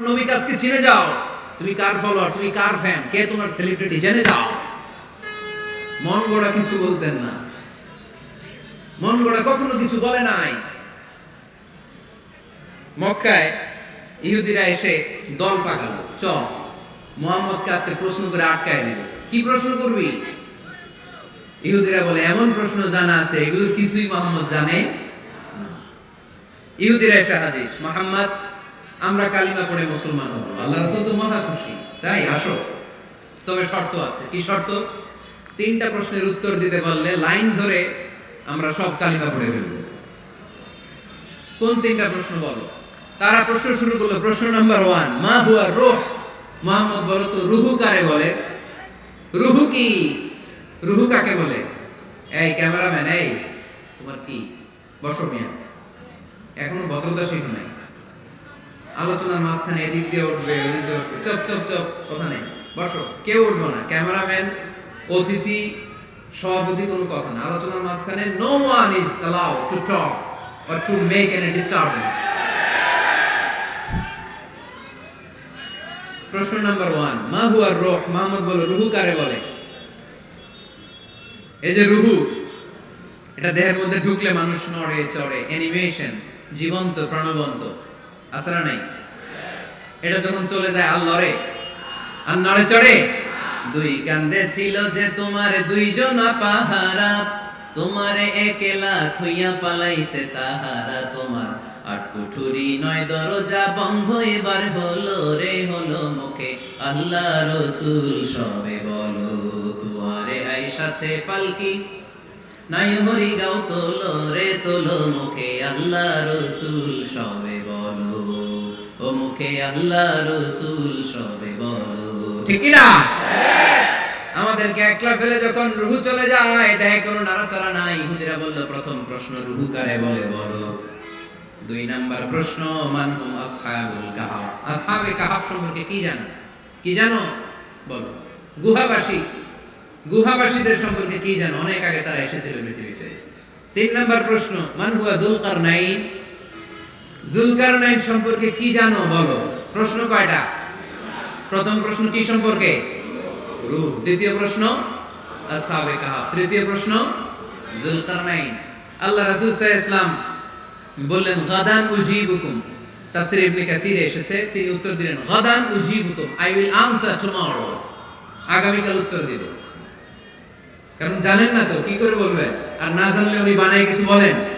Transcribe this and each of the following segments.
নবী কাজকে চিনে যাও? তুমি কার ফলোয়ার তুমি কার ফ্যান কে তোমার সেলিব্রিটি জেনে যাও। মন কিছু বলতেন না। মন কখনো কিছু বলে নাই। মক্কায় ইহুদিরা এসে দল চ মোহাম্মদ আজকে প্রশ্ন করে আটকায় দিল কি প্রশ্ন করবি? ইহুদিরা বলে, এমন প্রশ্ন জানা আছে, এগুলো কিছুই মোহাম্মদ জানে ইহুদিরা এসে হাজির। মোহাম্মদ আমরা কালিমা পড়ে মুসলমান হব। আল্লাহ রাসূল তো মহা খুশি। তাই, আসো। তবে শর্ত আছে। কি শর্ত? তিনটা প্রশ্নের উত্তর দিতে পারলে লাইন ধরে আমরা সব কালিমা পড়ে ফেলব। কোন তিনটা প্রশ্ন বলো? তারা প্রশ্ন শুরু করল, প্রশ্ন নাম্বার ওয়ান, মা হুয়া রুহ? মোহাম্মদ বলো তো, রুহু কারে বলে? রুহু কি? রুহু কাকে বলে? এই ক্যামেরাম্যান, এই, তোমার কি? বসো মিয়া। এখনও ভদ্রতা শিখো নাই। আলোচনার মাঝখানে এদিক দিয়ে উঠবে, ওদিক দিয়ে চপ চপ চপ, ওখানে। বসো। কেউ উঠবো না। ক্যামেরাম্যান, অতিথি, সভাপতি, কোনো কথা না। আলোচনার মাঝখানে no one is allow to talk or to make any disturbance প্রশ্ন নাম্বার ওয়ান মা হুয়া রুহ? মাহমুদ বলো, রুহু কারে বলে? এই যে রুহু, এটা দেহের মধ্যে ঢুকলে মানুষ নড়ে চড়ে। অ্যানিমেশন জীবন্ত, প্রাণবন্ত। আসরা নাই? এটা যখন চলে যায় আর লড়ে আর নড়ে চড়ে, দুই কান্দে ছিল যে তোমার দুইজন পাহারা তোমারে পালাইছে তাহারা, তোমার আট কুঠুরি নয় দরজা বন্ধ, এবার হলো রে, হলো মুখে আল্লাহ রসুল, সবে বলো তুয়ারে আইসাছে পালকি, নাই হরি গাও তোলো রে, তোলো মুখে আল্লাহ রসুল, সবে ও মুখে আল্লাহ রসুল সবে ঠিক না আমাদেরকে একলা ফেলে যখন রুহু চলে যায় দেখে কোনো নাড়াচাড়া নাই। ইহুদিরা বলল, প্রথম প্রশ্ন, রুহু কারে বলে বলো দুই নাম্বার প্রশ্ন, মান হুম আসহাবুল কাহাফ আসহাবে কাহাফ সম্পর্কে কি জানো? কি জানো? বলো। গুহাবাসী। গুহাবাসীদের সম্পর্কে কি জানো? অনেক আগে তারা এসেছিল পৃথিবীতে। তিন নাম্বার প্রশ্ন, মান হুয়া যুলকারনাইন যুলকারনাইন সম্পর্কে কি জানো? বলো। প্রশ্ন কয়টা? প্রথম প্রশ্ন কি সম্পর্কে? রূপ দ্বিতীয় প্রশ্ন আসহাবে কাহাফ তৃতীয় প্রশ্ন যুলকারনাইন আল্লাহ রাসূল সাল্লাল্লাহু ইসলাম বললেন, গাদান উজিবুকুম। তাফসীর ইবনে কাসিরে এসেছে, তিনি উত্তর দিলেন, গাদান উজিবুকুম। আই উইল আনসার টুমরো আগামীকাল উত্তর দিব। কারণ জানেন না তো, কি করে বলবেন? আর না জানলে উনি বানায় কিছু বলেন?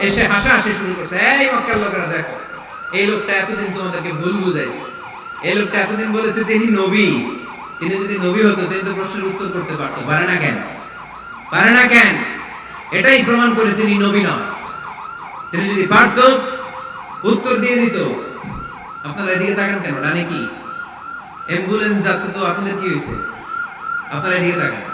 এসে হাসাহাসি শুরু করছে। এই মক্কার লোকেরা, দেখো, এই লোকটা এতদিন তোমাদেরকে ভুল বুঝাইছে। এই লোকটা এতদিন বলেছে তিনি নবী। তিনি যদি নবী হতো, তিনি তো প্রশ্নের উত্তর করতে পারতো। পারে না কেন? পারে না কেন? এটাই প্রমাণ করে তিনি নবী নয় তিনি যদি পারত, উত্তর দিয়ে দিত। আপনারা এদিকে তাকান কেন? ডানে কি? অ্যাম্বুলেন্স যাচ্ছে তো, আপনাদের কি হয়েছে? আপনারা এদিকে তাকান।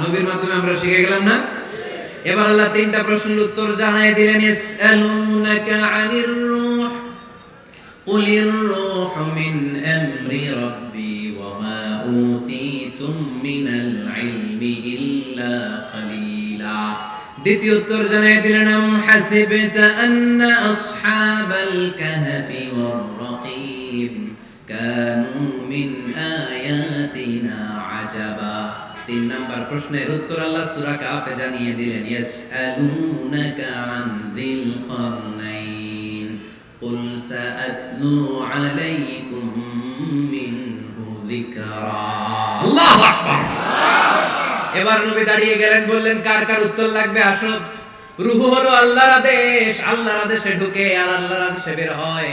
নবীর মাধ্যমে আমরা শিখে গেলাম না এবার আল্লাহ তিনটা প্রশ্নের উত্তর জানাই দিলেন ইসালুনাকা আনির রূহ কুল কুলির রূহ মিন আমরি রাব্বি ওয়া মা উতিতুম মিনাল ইলমি ইল্লা কলিলা দ্বিতীয় উত্তর জানাই দিলেন আম হাসিবতা আন আসহাবাল কাহফি ওয়ার রাকিব كانوا من آيات তিন নাম্বার প্রশ্নের উত্তর আল্লাহ সূরা কাফে জানিয়ে দিলেন, ইয়াসআলুনাকা আন যিল কর্নাইন, কুল সাআতলু আলাইকুম মিনহু যিকরা। আল্লাহু আকবার। এবার নবী দাঁড়িয়ে গেলেন, বললেন, কার কার উত্তর লাগবে? আসো। রূহ হলো আল্লাহর আদেশ, আল্লাহর আদেশে ঢুকে আর আল্লাহর আদেশে বের হয়।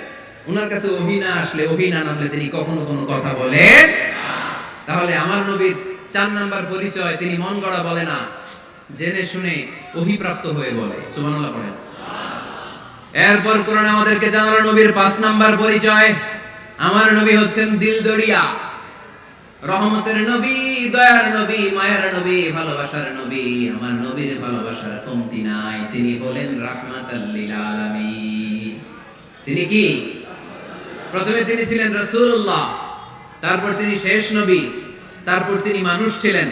ওনার কাছে ওহী না আসলে ওহী না নামলে তিনি কখনো কোনো কথা বলে তাহলে আমার নবীর চার নাম্বার পরিচয় তিনি মন গড়া বলে না, জেনে শুনে অভিপ্রাপ্ত হয়ে বলে। সুবহানাল্লাহ পড়েন। এরপর কোরআন আমাদেরকে জানালো নবীর পাঁচ নাম্বার পরিচয়। আমার নবী হচ্ছেন দিলদরিয়া। রহমতের নবী, দয়ার নবী, মায়ার নবী, ভালোবাসার নবী। আমার নবীর ভালোবাসার কমতি নাই। তিনি বলেন রাহমাতাল্লিল আলামিন। তিনি কি? প্রথমে তিনি ছিলেন রাসূলুল্লাহ, তারপর তিনি শেষ নবী, তারপর তিনি মানুষ ছিলেন,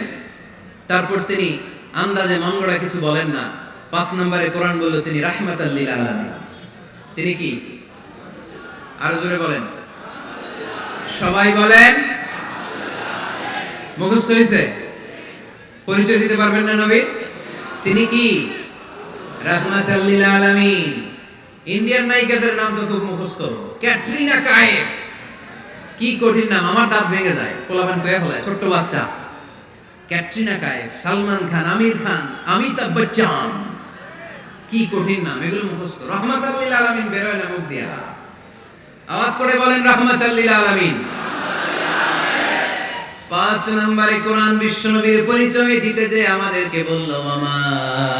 তারপর তিনি আন্দাজে মঙ্গড়া কিছু বলেন না। পাঁচ নম্বরে কোরআন বলল, তিনি আলামিন। তিনি কি? আরও জোরে বলেন। সবাই বলেন। মুখস্থ হয়েছে পরিচয় দিতে পারবেন না নবী? তিনি কি? রাহমাতাল্লিল আলামিন। ইন্ডিয়ান নায়িকাদের নাম তো খুব মুখস্থ। ক্যাটরিনা কায়েফ। কি কঠিন নাম, আমার দাঁত ভেঙে যায়। পোলাপান কয়ে ফেলায়, ছোট্ট বাচ্চা। ক্যাটরিনা কায়েফ, সালমান খান, আমির খান, অমিতাভ বচ্চন। কি কঠিন নাম, এগুলো মুখস্থ। রহমাতাল্লিল আলামিন বেরোয় না মুখ দিয়া। আওয়াজ করে বলেন, রহমাতাল্লিল আলামিন। পাঁচ নম্বরে কোরআন বিশ্বনবীর পরিচয় দিতে যে আমাদেরকে বলল, মামা।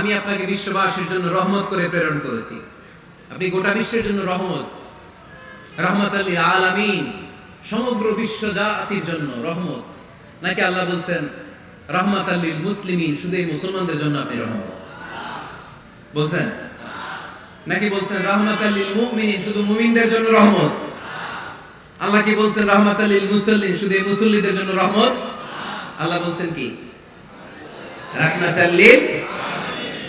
আমি আপনাকে বিশ্ববাসীর জন্য রহমত করে প্রেরণ করেছি। আপনি গোটা বিশ্বের জন্য রহমত। রহমত আলী আলামিন, সমগ্র বিশ্ব জাতির জন্য রহমত। নাকি আল্লাহ বলছেন, রহমত আলীর মুসলিমিন, শুধু এই মুসলমানদের জন্য আপনি রহমত? বলছেন? নাকি বলছেন, রহমত আলীল মুমিনিন, শুধু মুমিনদের জন্য রহমত? আল্লাহ কি বলছেন, রহমত আলীল মুসল্লিন, শুধু এই মুসল্লিদের জন্য রহমত? আল্লাহ বলছেন কি? রহমত আলীল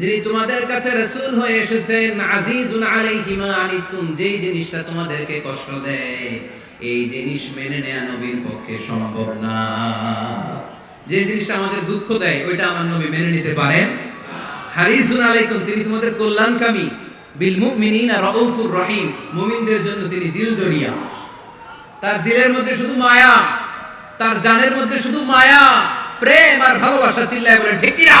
যিনি তোমাদের কাছে রাসূল হয়ে এসেছেন, আজিজুন আলাইহি মা আনিতুম যেই জিনিসটা তোমাদেরকে কষ্ট দেয়, এই জিনিস মেনে নেওয়া নবীর পক্ষে সম্ভব না। যে জিনিসটা আমাদের দুঃখ দেয়, ওইটা আমার নবী মেনে নিতে পারেন। হারিসুন আলাইকুম, তিনি তোমাদের কল্যাণকামী। বিল মুমিনিনা রাউফুর রহিম, মুমিনদের জন্য তিনি দিল দরিয়া। তার দিলের মধ্যে শুধু মায়া, তার জানের মধ্যে শুধু মায়া, প্রেম আর ভালোবাসা চিল্লায় বলে ঠিক কিনা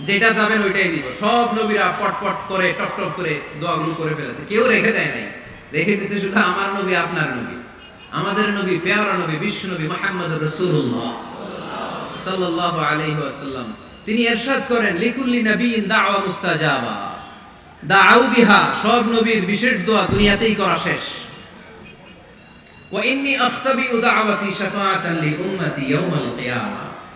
যেটা যাবেন ওইটাই দিব। সব নবীরা পটপট করে, টপ টপ করে দোয়াগুলো করে ফেলেছে। কেউ রেখে দেয় নাই। রেখে দিছে শুধু আমার নবী, আপনার নবী। আমাদের নবী, পেয়ারা নবী, বিশ্ব নবী মোহাম্মদ রসুল্লাহ সাল্লাল্লাহু তিনি করেন, লিকুল্লি নবিয়িন দাওয়া বিহা। সব নবীর বিশেষ দোয়া দুনিয়াতেই করা শেষ। ওয়া ইন্নী আখতাবি দাওয়াতি শাফাআতান লি উম্মতি ইয়াউমাল কিয়ামা।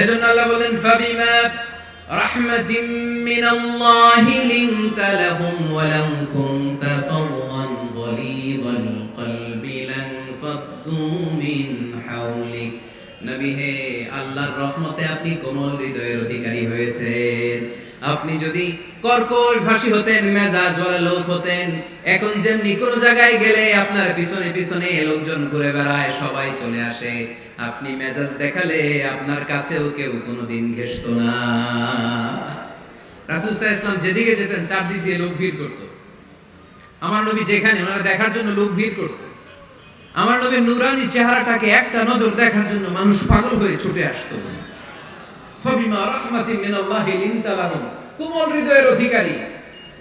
এজন্য আল্লাহ বলেন ফাবিমা রাহমাতিন মিনাল্লাহি লিনতা লাহুম ওয়া লাম কুনতা ফাওয়ান গলিযাল কলবি লান মিন হাওলিক। নবী হে, আল্লাহর রহমতে আপনি কোমল হৃদয়ের অধিকারী হয়েছেন। আপনি যদি কর্কশ ভাষী হতেন মেজাজ ওয়ালা লোক হতেন, এখন যেমনি কোনো জায়গায় গেলে আপনার পিছনে পিছনে লোকজন ঘুরে বেড়ায়, সবাই চলে আসে। আপনি মেজাজ দেখালে আপনার কাছেও কেউ কোনোদিন ঘেসতো না। রাসূল ইসলাম যেদিকে যেতেন, চারদিক দিয়ে লোক ভিড় করতো। আমার নবী যেখানে, ওনারা দেখার জন্য লোক ভিড় করতো। আমার নবীর নুরানি চেহারাটাকে একটা নজর দেখার জন্য মানুষ পাগল হয়ে ছুটে আসতো। ফাবিমা রাহমাতিন মিনাল্লাহি লিনতা লাহুম কোমল হৃদয়ের অধিকারী।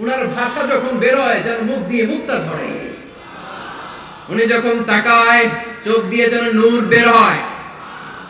উনার ভাষা যখন বের হয়, যেন মুখ দিয়ে মুক্তা ঝরে উনি যখন তাকায়, চোখ দিয়ে যেন নূর বের হয়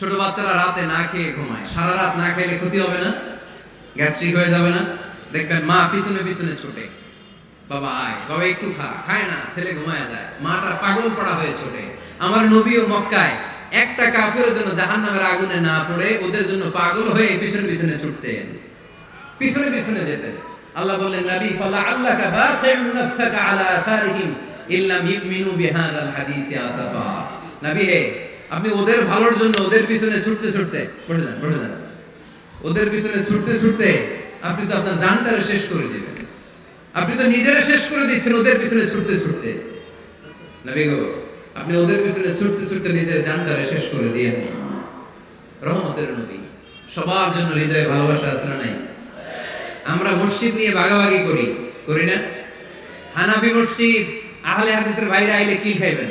ছোট বাচ্চারা রাতে না খেয়ে ঘুমায়। সারা রাত না খেলে ক্ষতি হবে না। গ্যাস্ট্রিক হয়ে যাবে না। দেখবেন মা পিছনে পিছনে ছোটে। বাবা আয়, বাবা একটু খা, খায় না, ছেলে ঘুমায় যায়। মাটা পাগল পড়া হয়ে ছোটে। আমার নবীও মক্কায় একটা কাফের জন্য জাহান্নামের আগুনে না পড়ে, ওদের জন্য পাগল হয়ে পিছনে পিছনে ছুটতে। পিছনে পিছনে যেতেন আল্লাহ বললেন, নবী, ফালা আল্লাকা বাখিউন নাফসাকা আলা আথারিহিম ইল্লাম ইউমিনু বিহাদাল হাদিসি আসাফা। নবী হে আপনি ওদের ভালোর জন্য, ওদের পিছনে ছুটতে ছুটতে পড়ে যান পড়ে যান। ওদের পিছনে ছুটতে ছুটতে আপনি তো আপনার জানটারে শেষ করে দিবেন। আপনি তো নিজেরা শেষ করে দিচ্ছেন ওদের পিছনে ছুটতে ছুটতে। নবী গো, আপনি ওদের পিছনে ছুটতে ছুটতে নিজের জানটারে শেষ করে দিয়ে রহমতের নবী, সবার জন্য হৃদয়ে ভালোবাসা না নাই? আমরা মসজিদ নিয়ে ভাগাভাগি করি করি না? হানাফি মসজিদ, আহলে হাদিসের বাইরে আইলে কি খাইবেন?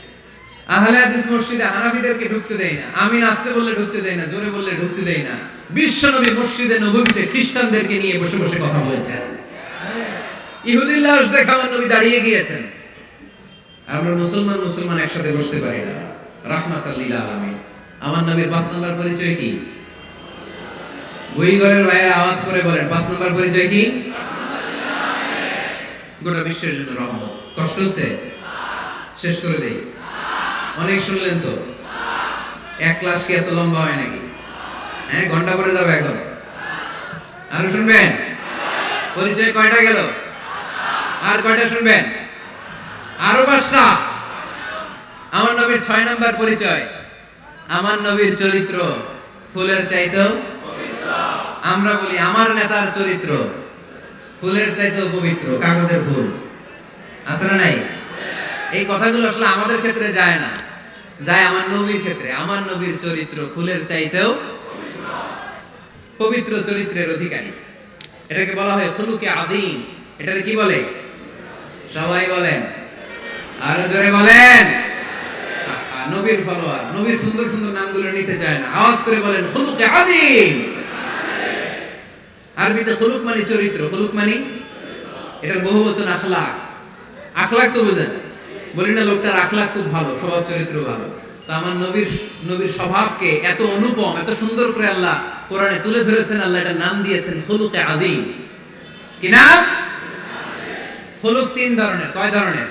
আহলে হাদিস মসজিদে হানাফিদেরকে ঢুকতে দেই না আমি নাচতে বললে ঢুকতে দেই না, জোরে বললে ঢুকতে দেই না। বিশ্বনবী মসজিদে নববীতে খ্রিস্টানদেরকে নিয়ে বসে বসে কথা লাশ আমার নবী দাঁড়িয়ে গিয়েছেন। আমরা মুসলমান মুসলমান একসাথে বসতে পারি না। রাহমাত আমার নবীর পাঁচ নম্বর পরিচয় কি? বইঘরের ভাইয়ের আওয়াজ করে বলেন, পাঁচ নম্বর পরিচয় কি? গোটা বিশ্বের জন্য রহমত। কষ্ট হচ্ছে? শেষ করে দেই। অনেক শুনলেন তো? এক ক্লাস কি এত লম্বা হয় নাকি? হ্যাঁ ঘণ্টা পরে যাবে এখন। আরও শুনবেন? পরিচয় কয়টা গেল? আর কয়টা শুনবেন? আরও পাঁচটা? আমার নবীর ছয় নম্বর পরিচয়। আমার নবীর চরিত্র ফুলের চাইতেও আমরা বলি আমার নেতার চরিত্র ফুলের চাইতেও পবিত্র, কাগজের ফুল। আছে না নাই? এই কথাগুলো আসলে আমাদের ক্ষেত্রে যায় না। যায় আমার নবীর ক্ষেত্রে। আমার নবীর চরিত্র ফুলের চাইতেও পবিত্র চরিত্রের অধিকারী। এটাকে বলা হয় ফুলুকে আদিম এটাকে কি বলে? সবাই বলেন। আরও জোরে বলেন। নবীর ফলোয়ার, নবীর সুন্দর সুন্দর নামগুলো নিতে চায় না। আওয়াজ করে বলেন, খুলুকে আদিম আরবিতে খুলুক মানে চরিত্র। খুলুক মানে? এটার বহু বচন আখলাক। আখলাক তো বুঝেন। বলি না লোকটার আখলাক খুব ভালো, স্বভাব চরিত্র ভালো। তো আমার নবীর নবীর স্বভাবকে এত অনুপম, এত সুন্দর করে আল্লাহ কোরআনে তুলে ধরেছেন, আল্লাহ এটার নাম দিয়েছেন হলুকে আদিম। কি নাম? হলুক তিন ধরনের, কয় ধরনের?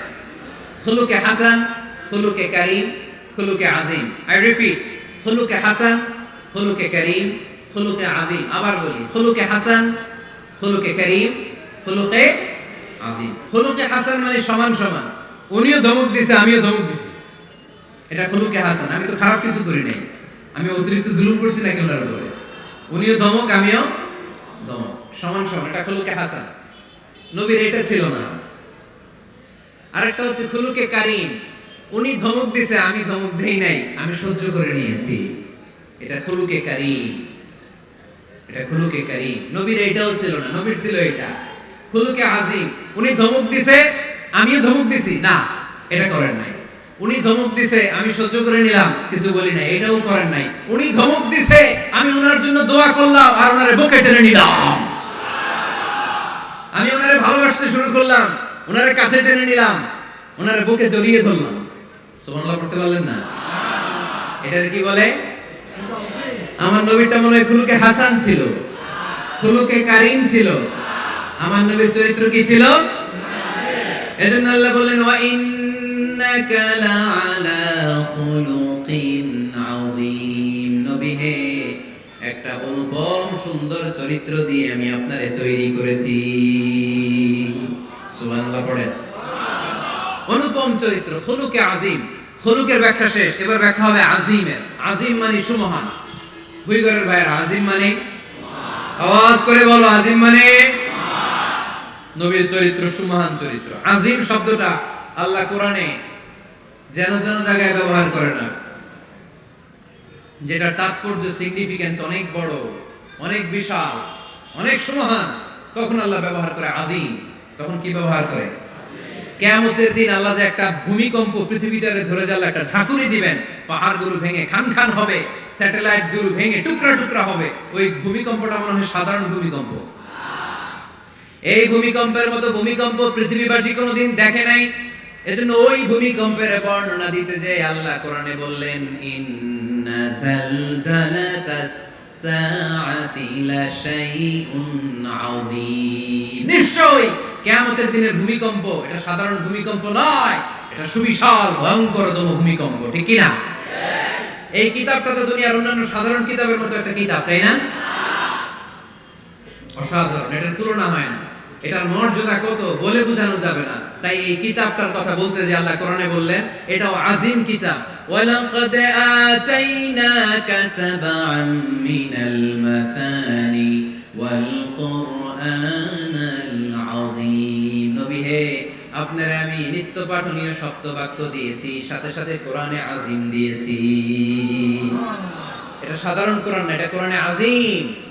খুলুকে হাসান, খুলুকে করিম, খুলুকে আজিম। আই রিপিট খুলুকে হাসান, খুলুকে করিম, খুলুকে আদিম। আবার বলি, খুলুকে হাসান, খুলুকে করিম, খুলুকে আজিম খুলুকে হাসান মানে সমান সমান। উনিও ধমক দিছে, আমিও ধমক দিছি। এটা খুলুকে হাসান, আমি তো খারাপ কিছু করি নাই। আমি অতিরিক্ত জুলুম করছি নাকি ওনার উপরে? উনিও ধমক, আমিও ধমক। সমান সমান, এটা খুলুকে হাসান। নবীর এটা ছিল না। আরেকটা হচ্ছে খুলুকে কারিম। উনি ধমক দিছে, আমি ধমক দেই নাই, আমি সহ্য করে নিয়েছি। এটা খুলুকে কারিম। এটা খুলুকে কারিম। নবীর এটাও ছিল না, নবীর ছিল এটা। খুলুকে আজিম, উনি ধমক দিছে আমিও ধমক দিছি। না, এটা করেন নাই। উনি ধমক দিছে, আমি সহ্য করে নিলাম, কিছু বলি নাই, এটাও করেন নাই। উনি ধমক দিছে, আমি ওনার জন্য দোয়া করলাম আর ওনারে বুকে টেনে নিলাম। আমি ওনারে ভালোবাসতে শুরু করলাম, ওনারে কাছে টেনে নিলাম, ওনারে বুকে জড়িয়ে ধরলাম। সুবহানাল্লাহ পড়তে পারলেন না? এটার কি বলে? আমার নবীটা মনে হয় খুলুকে হাসান ছিল, খুলুকে কারিম ছিল। আমার নবীর চরিত্র কি ছিল? এজন্য আল্লাহ বললেন ওয়া ইন্নাকা লাআলা খুলুকিন আযীম। নবী হে, একটা অনুপম সুন্দর চরিত্র দিয়ে আমি আপনারে তৈরি করেছি। সুবহানাল্লাহ পড়েন। অনুপম চরিত্র, খুলুকে আজিম খুলুকের ব্যাখ্যা শেষ, এবার ব্যাখ্যা হবে আজিমের আজিম মানে সুমহান। ভুইগরের ভাইয়ের আজিম মানে? আওয়াজ করে বলো আজিম মানে? নবীর চরিত্র, সুমহান চরিত্র। আজিম শব্দটা আল্লাহ কোরআনে যেন যেন জায়গায় ব্যবহার করে না। যেটা তাৎপর্য সিগনিফিকেন্স অনেক বড়, অনেক বিশাল, অনেক সুমহান, তখন আল্লাহ ব্যবহার করে আদিম তখন কি ব্যবহার করে? কেয়ামতের দিন আল্লাহ যে একটা ভূমিকম্প পৃথিবীটারে ধরে যাল একটা ঝাঁকুনি দিবেন, পাহাড়গুলো ভেঙে খান খান হবে স্যাটেলাইটগুলো ভেঙে টুকরা টুকরা হবে, ওই ভূমিকম্পটা মনে হয় সাধারণ ভূমিকম্প। এই ভূমিকম্পের মতো ভূমিকম্প পৃথিবীবাসী কোনোদিন দেখে নাই। এজন্য ওই ভূমিকম্পের বর্ণনা দিতে যে আল্লাহ কোরআনে বললেন, ইন্না জালজালাতাস সাআতি আযীম। নিশ্চয়ই কিয়ামতের দিনের ভূমিকম্প এটা সাধারণ ভূমিকম্প নয়, এটা সুবিশাল, ভয়ঙ্করতম ভূমিকম্প, ঠিক কি না এই কিতাবটা তো দুনিয়ার অন্যান্য সাধারণ কিতাবের মতো একটা কিতাব, তাই না? অসাধারণ, এটার তুলনা হয় না। এটার মর্যাদা কত বলে বোঝানো যাবে না। তাই এই কিতাবটার কথা বলতে যে আল্লাহ কোরআনে বললেন, এটাও আজিম কিতাব। নবী হে, আপনারা আমি নিত্য পাঠনীয় সপ্ত বাক্য দিয়েছি, সাথে সাথে কোরআনে আজিম দিয়েছি। এটা সাধারণ কোরআন না, এটা কোরআনে আজিম।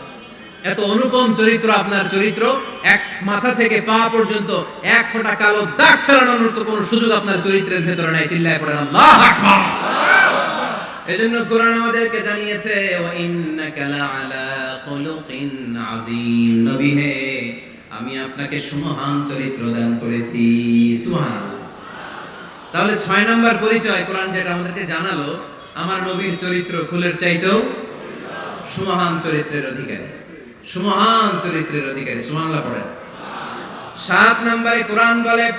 এত অনুপম চরিত্র আপনার চরিত্র, এক মাথা থেকে পা পর্যন্ত এক ফোঁটা কালো দাগ ফেলানোর তো কোনো সুযোগ আপনার চরিত্রের ভেতরে নাই। চিল্লায় পড়েন, আল্লাহ আকবার। এজন্য কোরআন আমাদেরকে জানিয়েছে ওয়া ইন্নাকা লাআলা খুলুকিন আযীম। নবী হে, আমি আপনাকে সুমহান চরিত্র দান করেছি। সুবহানাল্লাহ। তাহলে ছয় নাম্বার পরিচয় কোরআন যেটা আমাদেরকে জানালো, আমার নবীর চরিত্র ফুলের চাইতেও সুমহান চরিত্রের অধিকারী। সুমহান চরিত্রের অধিকারী সুমানলা পড়েন। সাত নাম্বারে কোরআন বলে,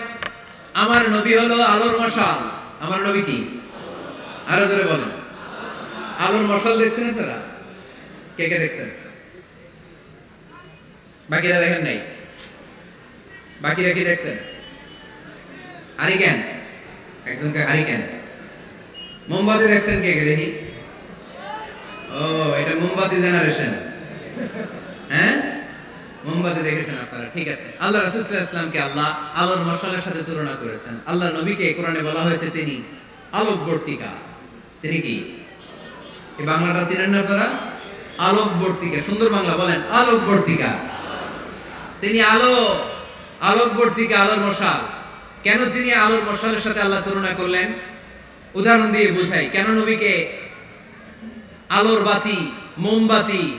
আমার নবী হলো আলোর মশাল। আমার নবী কি? আরও জোরে বলেন। আলোর মশাল দেখছেন তারা? কে কে দেখছেন? বাকিরা দেখেন নাই? বাকিরা কি দেখছেন? হারিকেন? একজনকে হারিকেন। মোমবাতি দেখছেন কে কে দেখি? ও, এটা মোমবাতি জেনারেশন হ্যাঁ? মোমবাতি দেখেছেন আপনারা? ঠিক আছে। আল্লাহ রাসূল সাল্লাল্লাহু আল্লাহ আলোর মশালের সাথে তুলনা করেছেন। আল্লাহ নবীকে বলা হয়েছে তিনি আলোকবর্তিকা। তিনি বাংলাটা না সুন্দর বাংলা বলেন তিনি আলো আলোর মশাল। কেন তিনি আলোর মশালের সাথে আল্লাহ তুলনা করলেন? উদাহরণ দিয়ে বুঝাই। কেন নবীকে আলোর বাতি, মোমবাতি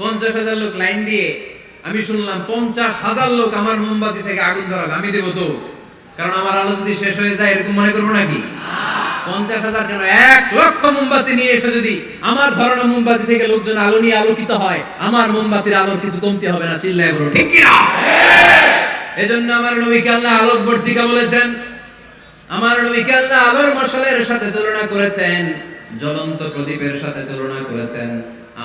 পঞ্চাশ হাজার লোক লাইন দিয়ে আমি শুনলাম পঞ্চাশ হাজার লোক আমার মোমবাতি থেকে আগুন ধরাবে, আমি দেবো তো। কারণ আমার আলো যদি শেষ হয়ে যায়, এরকম মনে করব নাকি? পঞ্চাশ হাজার কেন? এক লক্ষ মোমবাতি নিয়ে এসে যদি। আমার ধরনের মোমবাতি থেকে লোকজন আলো নিয়ে আলোকিত হয়, আমার মোমবাতির আলোর কিছু কমতি হবে না, চিল্লায় বলো। ঠিক কিনা? এজন্য আমার নবীকে আল্লাহ আলোক বর্তিকা বলেছেন, আমার নবীকে আল্লাহ আলোর মশালের সাথে তুলনা করেছেন, জ্বলন্ত প্রদীপের সাথে তুলনা করেছেন।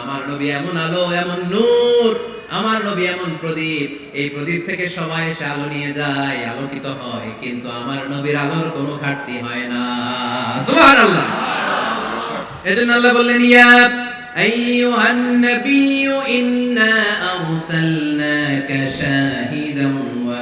আমার নবী এমন আলো, এমন নূর, আমার নবী এমন প্রদীপ। এই প্রদীপ থেকে সবাই এসে আলো নিয়ে যায়, আলোকিত হয়, কিন্তু আমার নবীর আলোর কোনো ঘাটতি হয় না। সুবহানাল্লাহ। এজন্য আল্লাহ বললেন, ইয়া আইয়ুহান নাবিয়্যু ইন্না আরসালনাকা শাহিদান ওয়া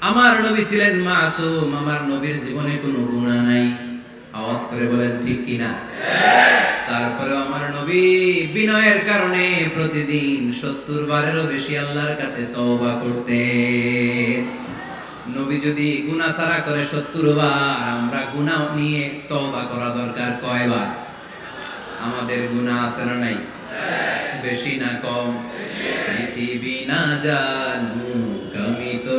আমার নবী ছিলেন মাসুম, আমার নবীর জীবনে কোনো গুনাহ নাই। আওয়াজ করে বলেন, ঠিক কিনা তারপরে আমার নবী বিনয়ের কারণে প্রতিদিন সত্তর বারেরও বেশি আল্লাহর কাছে তওবা করতে নবী যদি গুনাহ সারা করে সত্তর বার, আমরা গুনাহ নিয়ে তওবা করা দরকার কয়বার? আমাদের গুনাহ আছে না নাই? বেশি না কম? পৃথিবী না জানু।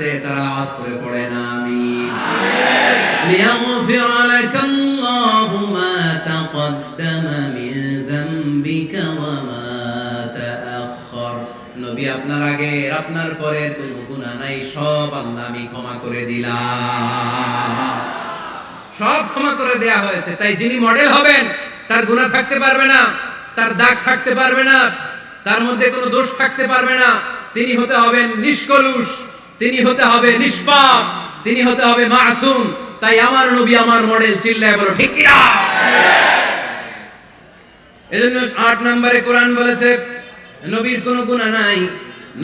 আছে তারা আওয়াজ করে পড়ে না আমি লিয়াগফির লাকাল্লাহু মা তাকদ্দামা মিন যামবিকা ওয়া মা তাআখখার। নবী, আপনার আগে আপনার পরে কোনো গুনাহ নাই, সব আল্লাহ আমি ক্ষমা করে দিলাম। সব ক্ষমা করে দেয়া হয়েছে, তাই যিনি মডেল হবেন, তার গুনাহ থাকতে পারবে না, তার দাগ থাকতে পারবে না, তার মধ্যে কোনো দোষ থাকতে পারবে না, তিনি হতে হবেন নিষ্কলুষ। তিনি হতে হবে নিষ্পাপ, তিনি হতে হবে মাসুম। তাই আমার নবী আমার মডেল চিল্লায় বলো, ঠিক কিনা? এজন্য আট নম্বরে কোরআন বলেছে, নবীর কোনো গুণা নাই।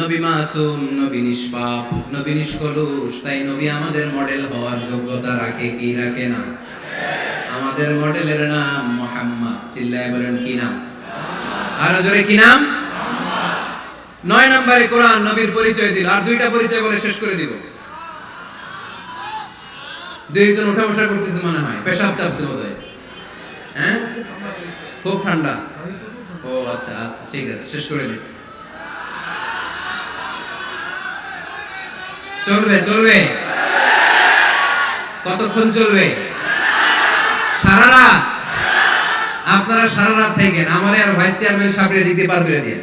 নবী মাসুম, নবী নিষ্পাপ, নবী নিষ্কলুষ। তাই নবী আমাদের মডেল হওয়ার যোগ্যতা রাখে কি রাখে না? আমাদের মডেলের নাম মোহাম্মদ। চিল্লায় বলেন, কি নাম? আরও জোরে, কি নাম? নয় নম্বরে কোরআন নবীর পরিচয় দিল, আর দুইটা পরিচয় বলে শেষ করে দিব। দুইজন উঠা বসা করতেছে মনে হয়, পেশাব চাপছে বোধ হ্যাঁ? খুব ঠান্ডা। ও আচ্ছা আচ্ছা ঠিক আছে, শেষ করে দিচ্ছি। চলবে চলবে। কতক্ষণ চলবে? সারা রাত? আপনারা সারা রাত থাকেন, আমার আর ভাইস চেয়ারম্যান সামনে দিতে পারবে না।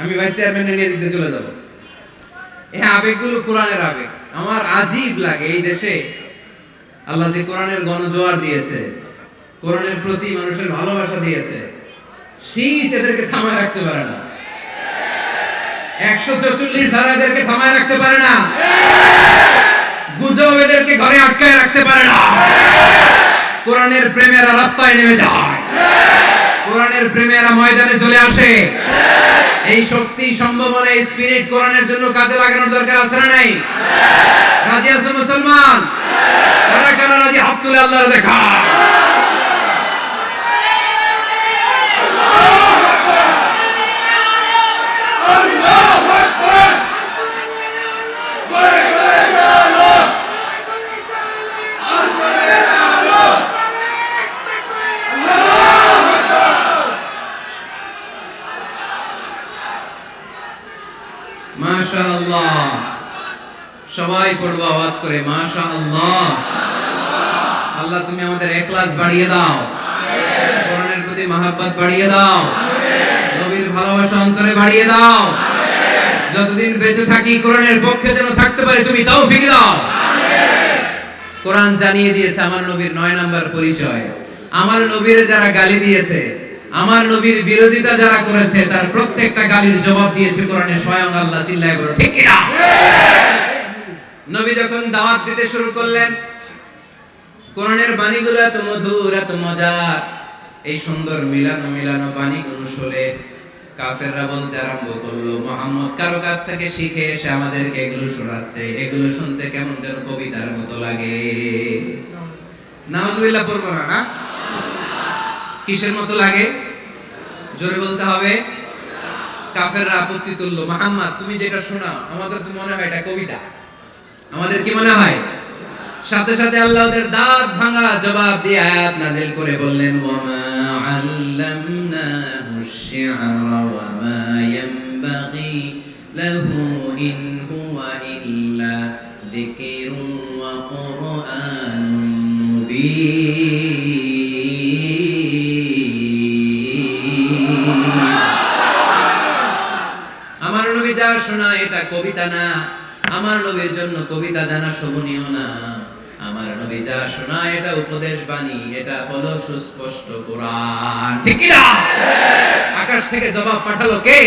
আমি ভাইস চেয়ারম্যান নিয়ে দিতে চলে যাব। এই আবেগগুলো কোরআনের আবেগ। আমার আজীব লাগে এই দেশে। আল্লাহ যে কোরআনের গণজোয়ার দিয়েছে, কোরআনের প্রতি মানুষের ভালোবাসা দিয়েছে, শীত এদেরকে থামায় রাখতে পারে না। একশো চৌচল্লিশ ধারা এদেরকে থামায় রাখতে পারে না। গুজব এদেরকে ঘরে আটকায় রাখতে পারে না। কোরআনের প্রেমেরা রাস্তায় নেমে যায়। কোরআনের প্রেমেরা ময়দানে চলে আসে। এই শক্তি সম্ভাবনা এই স্পিরিট কোরআনের জন্য কাজে লাগানোর দরকার আছে না নাই? রাজি আছে মুসলমান? কারা কারা রাজি? হাত তুলে আল্লাহ দেখা মাশাআল্লাহ। সবাই পড়ব, আওয়াজ করে, মাশাআল্লাহ। আল্লাহ, তুমি আমাদের এখলাস বাড়িয়ে দাও। কোরআনের প্রতি মহাব্বত বাড়িয়ে দাও। নবীর ভালোবাসা অন্তরে বাড়িয়ে দাও। যতদিন বেঁচে থাকি, কোরআনের পক্ষে যেন থাকতে পারি, তুমি তাও ফিরে দাও। কোরআন জানিয়ে দিয়েছে আমার নবীর নয় নাম্বার পরিচয়। আমার নবীর যারা গালি দিয়েছে আমার নবীর বিরোধিতা যারা করেছে, তার প্রত্যেকটা গালির জবাব দিয়েছে কোরআনে, স্বয়ং আল্লাহ চিল্লায় বলো ঠিক কিনা? নবী যখন দাওয়াত দিতে শুরু করলেন, কোরআনের বাণীগুলো এত মধুর, এত মজার। এই সুন্দর মিলানো মিলানো বাণীগুলো শুনে কাফেররা বলতে আরম্ভ করল, মোহাম্মদ, কারও কাছ থেকে শিখে এসে আমাদেরকে এগুলো শোনাচ্ছে। এগুলো শুনতে কেমন যেন কবিতার মতো লাগে। নাউজুবিল্লাহ, পড়ব না না? কিসের মতো লাগে? জোরে বলতে হবে। কাফেররা আপত্তি তুললো। তুমি যেটা শোনাও, আমাদের তো মনে হয় এটা কবিতা। আমাদের কি মনে হয়? সাথে সাথে আল্লাহদের দাঁত ভাঙা জবাব দিয়ে আয়াত নাজিল করে বললেন, ওয়ামা আল্লামনা মুশিআরা ওয়ামা শোনা এটা কবিতা না। আমার নবীর জন্য কবিতা জানা শোভনীয় না। আমার নবী যা শোনা, এটা উপদেশ বাণী। এটা হল সুস্পষ্ট কোরআন। ঠিক আকাশ থেকে জবাব পাঠালো কে?